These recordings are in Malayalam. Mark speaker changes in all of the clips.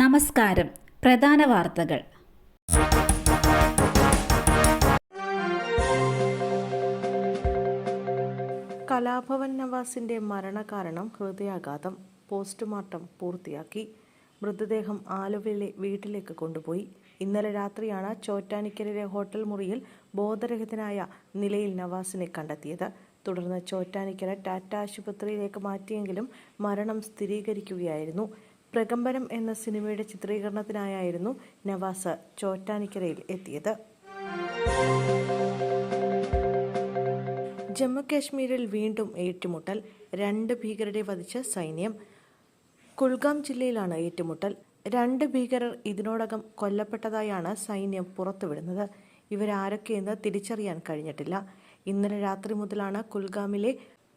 Speaker 1: നമസ്കാരം. പ്രധാന വാർത്തകൾ.
Speaker 2: കലാഭവൻ നവാസിന്റെ മരണകാരണം ഹൃദയാഘാതം പോസ്റ്റ്മോർട്ടം പൂർത്തിയാക്കി. മൃതദേഹം ആലുവയിലെ വീട്ടിലേക്ക് കൊണ്ടുപോയി. ഇന്നലെ രാത്രിയാണ് ചോറ്റാനിക്കരയിലെ ഹോട്ടൽ മുറിയിൽ ബോധരഹിതനായ നിലയിൽ നവാസിനെ കണ്ടെത്തിയത്. തുടർന്ന് ചോറ്റാനിക്കര ടാറ്റ ആശുപത്രിയിലേക്ക് മാറ്റിയെങ്കിലും മരണം സ്ഥിരീകരിക്കുകയായിരുന്നു. പ്രകമ്പനം എന്ന സിനിമയുടെ ചിത്രീകരണത്തിനായായിരുന്നു നവാസ് ചോറ്റാനിക്കരയിൽ എത്തിയത്. ജമ്മുകാശ്മീരിൽ വീണ്ടും ഏറ്റുമുട്ടൽ രണ്ട് ഭീകരരെ വധിച്ച സൈന്യം. കുൽഗാം ജില്ലയിലാണ് ഏറ്റുമുട്ടൽ. രണ്ട് ഭീകരർ ഇതിനോടകം കൊല്ലപ്പെട്ടതായാണ് സൈന്യം പുറത്തുവിടുന്നത്. ഇവരാരൊക്കെയെന്ന് തിരിച്ചറിയാൻ കഴിഞ്ഞിട്ടില്ല. ഇന്നലെ രാത്രി മുതലാണ് കുൽഗാമിലെ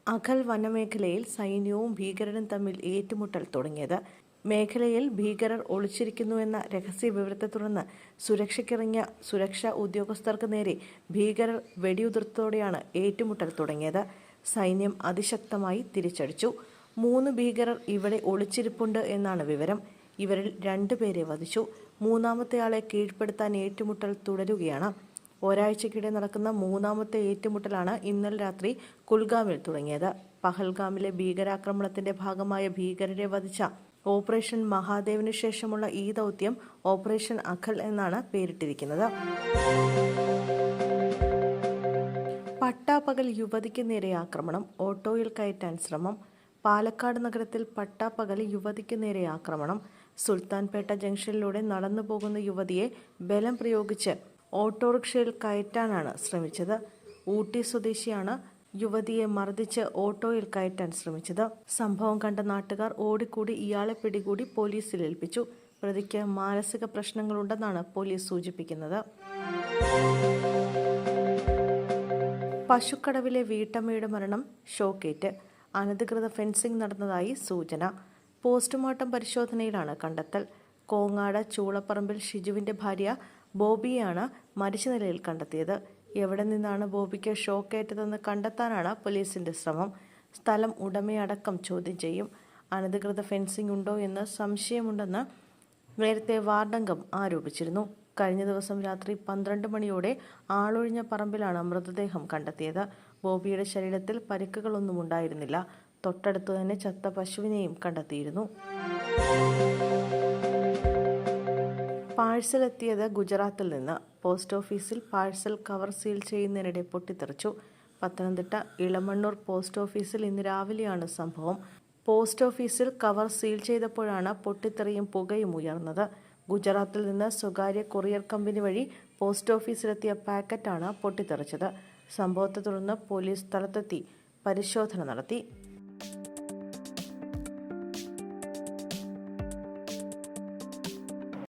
Speaker 2: അഖൽ വനമേഖലയിൽ സൈന്യവും ഭീകരനും തമ്മിൽ ഏറ്റുമുട്ടൽ തുടങ്ങിയത്. മേഖലയിൽ ഭീകരർ ഒളിച്ചിരിക്കുന്നുവെന്ന രഹസ്യ വിവരത്തെ തുടർന്ന് സുരക്ഷയ്ക്കിറങ്ങിയ സുരക്ഷാ ഉദ്യോഗസ്ഥർക്ക് നേരെ ഭീകരർ വെടിയുതിർത്തോടെയാണ് ഏറ്റുമുട്ടൽ തുടങ്ങിയത്. സൈന്യം അതിശക്തമായി തിരിച്ചടിച്ചു. മൂന്ന് ഭീകരർ ഇവിടെ ഒളിച്ചിരിപ്പുണ്ട് എന്നാണ് വിവരം. ഇവരിൽ രണ്ടുപേരെ വധിച്ചു. മൂന്നാമത്തെയാളെ കീഴ്പ്പെടുത്താൻ ഏറ്റുമുട്ടൽ തുടരുകയാണ്. ഒരാഴ്ചക്കിടെ നടക്കുന്ന മൂന്നാമത്തെ ഏറ്റുമുട്ടലാണ് ഇന്നലെ രാത്രി കുൽഗാമിൽ തുടങ്ങിയത്. പഹൽഗാമിലെ ഭീകരാക്രമണത്തിന്റെ ഭാഗമായ ഭീകരരെ വധിച്ച ഓപ്പറേഷൻ മഹാദേവിന് ശേഷമുള്ള ഈ ദൗത്യം ഓപ്പറേഷൻ അഖൽ എന്നാണ് പേരിട്ടിരിക്കുന്നത്. പട്ടാപ്പകൽ യുവതിക്ക് നേരെ ആക്രമണം ഓട്ടോയിൽ കയറ്റാൻ ശ്രമം. പാലക്കാട് നഗരത്തിൽ പട്ടാപ്പകൽ യുവതിക്ക് നേരെ ആക്രമണം. സുൽത്താൻപേട്ട ജംഗ്ഷനിലൂടെ നടന്നു പോകുന്ന യുവതിയെ ബലം പ്രയോഗിച്ച് ഓട്ടോറിക്ഷയിൽ കയറ്റാനാണ് ശ്രമിച്ചത്. ഊട്ടി സ്വദേശിയാണ് യുവതിയെ മർദ്ദിച്ച് ഓട്ടോയിൽ കയറ്റാൻ ശ്രമിച്ചത്. സംഭവം കണ്ട നാട്ടുകാർ ഓടിക്കൂടി ഇയാളെ പിടികൂടി പോലീസിൽ ഏൽപ്പിച്ചു. പ്രതിക്ക് മാനസിക പ്രശ്നങ്ങളുണ്ടെന്നാണ് പോലീസ് സൂചിപ്പിക്കുന്നത്. പശുക്കടവിലെ വീട്ടമ്മയുടെ മരണം ഷോക്കേറ്റ്. അനധികൃത ഫെൻസിംഗ് നടന്നതായി സൂചന. പോസ്റ്റ്മോർട്ടം പരിശോധനയിലാണ് കണ്ടെത്തൽ. കോങ്ങാട് ചൂളപ്പറമ്പിൽ ഷിജുവിന്റെ ഭാര്യ ബോബിയാണ് മരിച്ച നിലയിൽ കണ്ടെത്തിയത്. എവിടെ നിന്നാണ് ബോബിക്ക് ഷോക്കേറ്റതെന്ന് കണ്ടെത്താനാണ് പോലീസിന്റെ ശ്രമം. സ്ഥലം ഉടമയടക്കം ചോദ്യം ചെയ്യും. അനധികൃത ഫെൻസിംഗ് ഉണ്ടോ എന്ന് സംശയമുണ്ടെന്ന് നേരത്തെ വാർഡംഗം ആരോപിച്ചിരുന്നു. കഴിഞ്ഞ ദിവസം രാത്രി പന്ത്രണ്ട് മണിയോടെ ആളൊഴിഞ്ഞ പറമ്പിലാണ് മൃതദേഹം കണ്ടെത്തിയത്. ബോബിയുടെ ശരീരത്തിൽ പരിക്കുകളൊന്നും ഉണ്ടായിരുന്നില്ല. തൊട്ടടുത്തു തന്നെ ചത്ത പശുവിനെയും കണ്ടെത്തിയിരുന്നു. പാഴ്സൽ എത്തിയത് ഗുജറാത്തിൽ നിന്ന്. പോസ്റ്റ് ഓഫീസിൽ പാഴ്സൽ കവർ സീൽ ചെയ്യുന്നതിനിടെ പൊട്ടിത്തെറിച്ചു. പത്തനംതിട്ട ഇളമണ്ണൂർ പോസ്റ്റ് ഓഫീസിൽ ഇന്ന് രാവിലെയാണ് സംഭവം. പോസ്റ്റ് ഓഫീസിൽ കവർ സീൽ ചെയ്തപ്പോഴാണ് പൊട്ടിത്തെറിയും പുകയും ഉയർന്നത്. ഗുജറാത്തിൽ നിന്ന് സ്വകാര്യ കൊറിയർ കമ്പനി വഴി പോസ്റ്റ് ഓഫീസിലെത്തിയ പാക്കറ്റാണ് പൊട്ടിത്തെറിച്ചത്. സംഭവത്തെ തുടർന്ന് പോലീസ് സ്ഥലത്തെത്തി പരിശോധന നടത്തി.